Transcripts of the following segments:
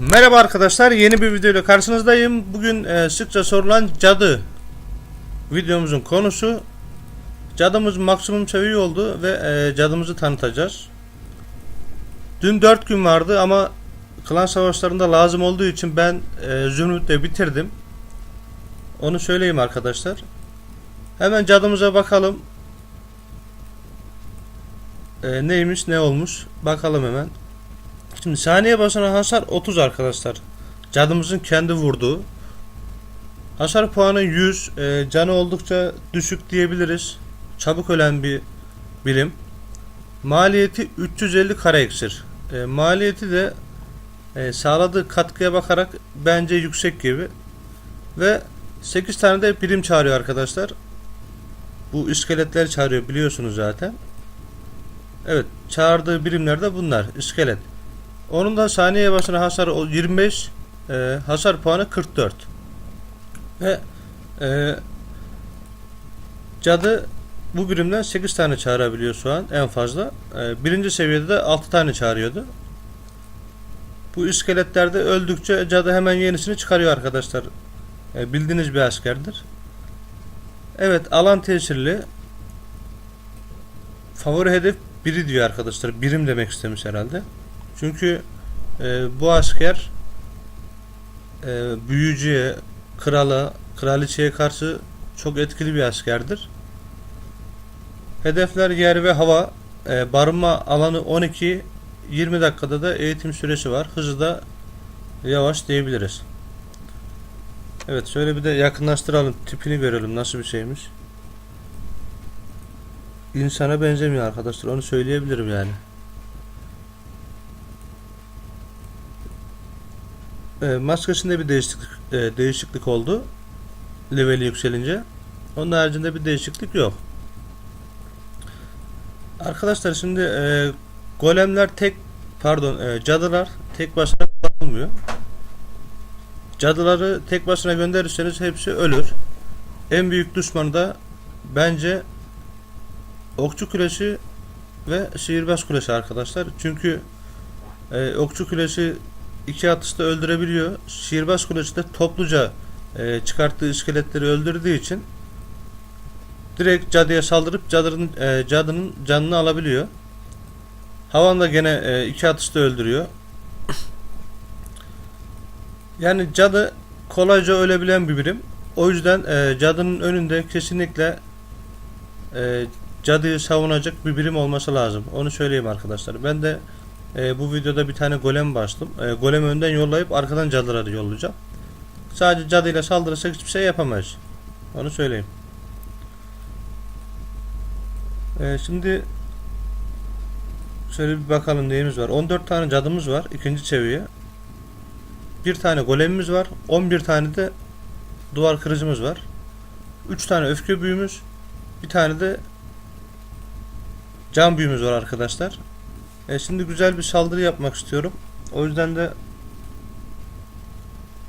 Merhaba arkadaşlar yeni bir video ile karşınızdayım. Bugün e, sıkça sorulan cadı videomuzun konusu cadımız maksimum seviye oldu ve e, cadımızı tanıtacağız. Dün 4 gün vardı ama klan savaşlarında lazım olduğu için ben e, Zümrüt'te bitirdim. Onu söyleyeyim arkadaşlar. Hemen cadımıza bakalım. E, neymiş ne olmuş bakalım hemen. Şimdi saniye başına hasar 30 arkadaşlar. Cadımızın kendi vurduğu. Hasar puanı 100. e, canı oldukça düşük diyebiliriz. Çabuk ölen bir bilim. Maliyeti 350 kara iksir. E, maliyeti de e, sağladığı katkıya bakarak bence yüksek gibi. Ve 8 tane de birim çağırıyor arkadaşlar. Bu iskeletler çağırıyor biliyorsunuz zaten. Evet çağırdığı birimler de bunlar. iskelet. Onun da saniye başına hasarı o 25, e, hasar puanı 44. Ve e, cadı bu birimden 8 tane çağırabiliyor şu an en fazla. E, birinci seviyede de 6 tane çağırıyordu. Bu iskeletlerde öldükçe cadı hemen yenisini çıkarıyor arkadaşlar. E, bildiğiniz bir askerdir. Evet alan tesirli. Favori hedef biri diyor arkadaşlar. Birim demek istemiş herhalde. Çünkü e, bu asker e, büyücüye, krala, kraliçeye karşı çok etkili bir askerdir. Hedefler yer ve hava. E, barınma alanı 12 20 dakikada da eğitim süresi var. Hızı da yavaş diyebiliriz. Evet şöyle bir de yakınlaştıralım. Tipini görelim nasıl bir şeymiş. İnsana benzemiyor arkadaşlar. Onu söyleyebilirim yani. E, maskesinde bir değişiklik e, değişiklik oldu. Leveli yükselince. Onun haricinde bir değişiklik yok. Arkadaşlar şimdi e, golemler tek pardon e, cadılar tek başına kullanılmıyor. Cadıları tek başına gönderirseniz hepsi ölür. En büyük düşmanı da bence okçu kulesi ve sihirbaz kulesi arkadaşlar. Çünkü e, okçu kulesi iki atışta öldürebiliyor. Sihirbaz kulesi de topluca e, çıkarttığı iskeletleri öldürdüğü için direkt cadıya saldırıp cadının, e, cadının canını alabiliyor. Havan da gene e, iki atışta öldürüyor. Yani cadı kolayca ölebilen bir birim. O yüzden e, cadının önünde kesinlikle e, cadıyı savunacak bir birim olması lazım. Onu söyleyeyim arkadaşlar. Ben de e, bu videoda bir tane golem bastım. E, golemi önden yollayıp arkadan cadıları yollayacağım. Sadece cadıyla saldırırsak hiçbir şey yapamayız. Onu söyleyeyim. E, şimdi şöyle bir bakalım neyimiz var. 14 tane cadımız var. ikinci seviye. Bir tane golemimiz var. 11 tane de duvar kırıcımız var. 3 tane öfke büyümüz. Bir tane de can büyümüz var arkadaşlar. E şimdi güzel bir saldırı yapmak istiyorum. O yüzden de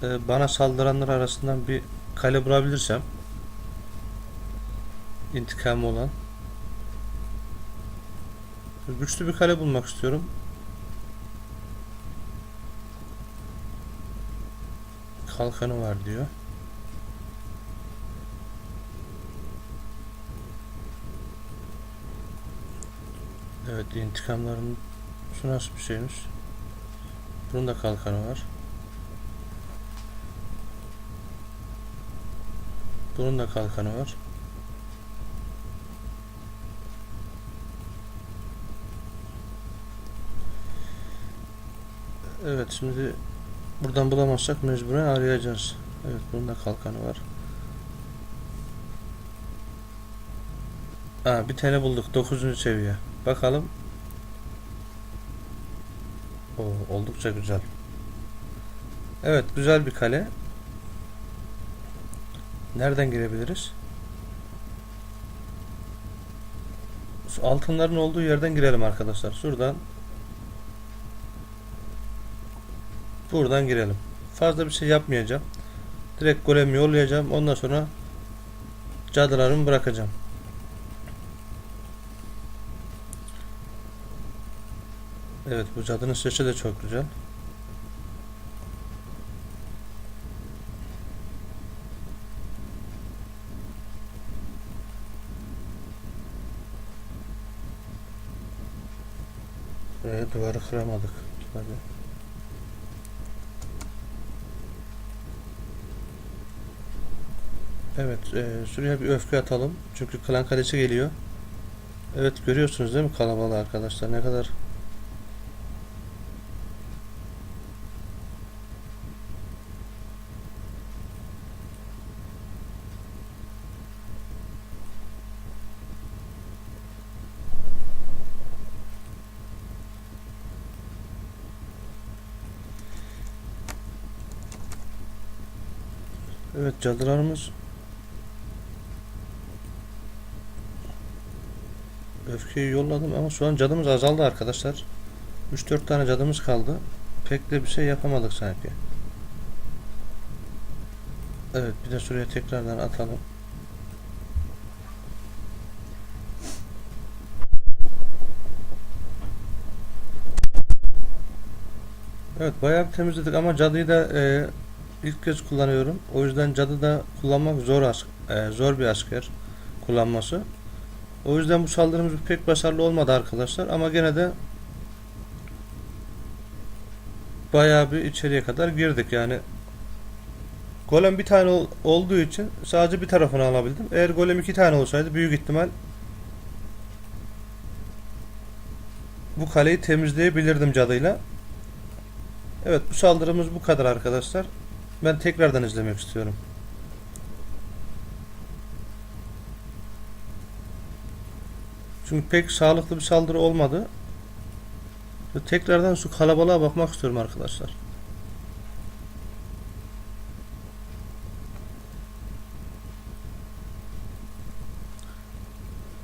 e, bana saldıranlar arasından bir kale bulabilirsem intikam olan güçlü bir kale bulmak istiyorum. Kalkanı var diyor. Evet intikamların şu nasıl bir şeymiş? Bunun da kalkanı var. Bunun da kalkanı var. Evet şimdi buradan bulamazsak mecburen arayacağız. Evet bunun da kalkanı var. Aa, bir tane bulduk 9. seviye. Bakalım. O oldukça güzel. Evet güzel bir kale. Nereden girebiliriz? Altınların olduğu yerden girelim arkadaşlar. Şuradan Buradan girelim. Fazla bir şey yapmayacağım. Direkt golemi yollayacağım. Ondan sonra cadılarımı bırakacağım. Evet bu cadının sesi de çok güzel. Buraya duvarı kıramadık. Tabii. Evet, e, şuraya bir öfke atalım. Çünkü klan kalesi geliyor. Evet görüyorsunuz değil mi kalabalığı arkadaşlar ne kadar Evet cadılarımız Öfkeyi yolladım ama şu an cadımız azaldı arkadaşlar. 3-4 tane cadımız kaldı. Pek de bir şey yapamadık sanki. Evet bir de şuraya tekrardan atalım. Evet bayağı temizledik ama cadıyı da e, ilk kez kullanıyorum. O yüzden cadı da kullanmak zor as e, zor bir asker kullanması. O yüzden bu saldırımız pek başarılı olmadı arkadaşlar ama gene de bayağı bir içeriye kadar girdik yani. Golem bir tane ol- olduğu için sadece bir tarafını alabildim. Eğer golem iki tane olsaydı büyük ihtimal bu kaleyi temizleyebilirdim cadıyla. Evet bu saldırımız bu kadar arkadaşlar. Ben tekrardan izlemek istiyorum. Çünkü pek sağlıklı bir saldırı olmadı. Ve tekrardan şu kalabalığa bakmak istiyorum arkadaşlar.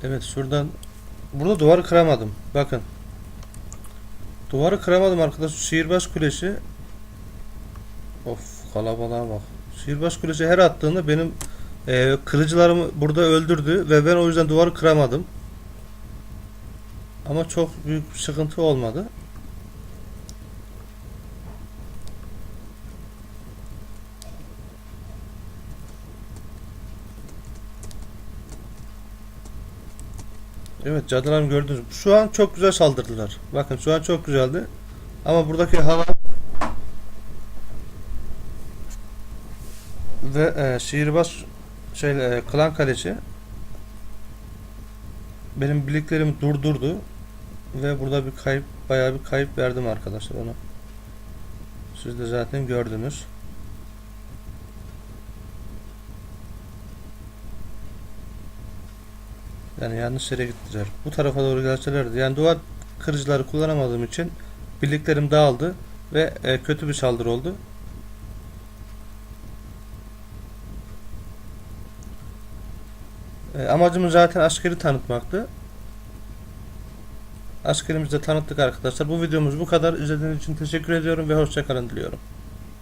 Evet şuradan burada duvarı kıramadım. Bakın. Duvarı kıramadım arkadaşlar. Sihirbaz kulesi Of kalabalığa bak. Sihirbaz kulesi her attığında benim e, kılıcılarımı burada öldürdü ve ben o yüzden duvarı kıramadım. Ama çok büyük bir sıkıntı olmadı. Evet cadılarım gördünüz. Şu an çok güzel saldırdılar. Bakın şu an çok güzeldi. Ama buradaki hava ve e, sihirbaz şey e, klan kaleci benim birliklerimi durdurdu ve burada bir kayıp bayağı bir kayıp verdim arkadaşlar ona. Siz de zaten gördünüz. Yani yanlış yere gittiler. Bu tarafa doğru gelselerdi. Yani duvar kırıcıları kullanamadığım için birliklerim dağıldı ve e, kötü bir saldırı oldu. E, amacımız zaten askeri tanıtmaktı. Askerimizi de tanıttık arkadaşlar. Bu videomuz bu kadar. İzlediğiniz için teşekkür ediyorum ve hoşçakalın diliyorum.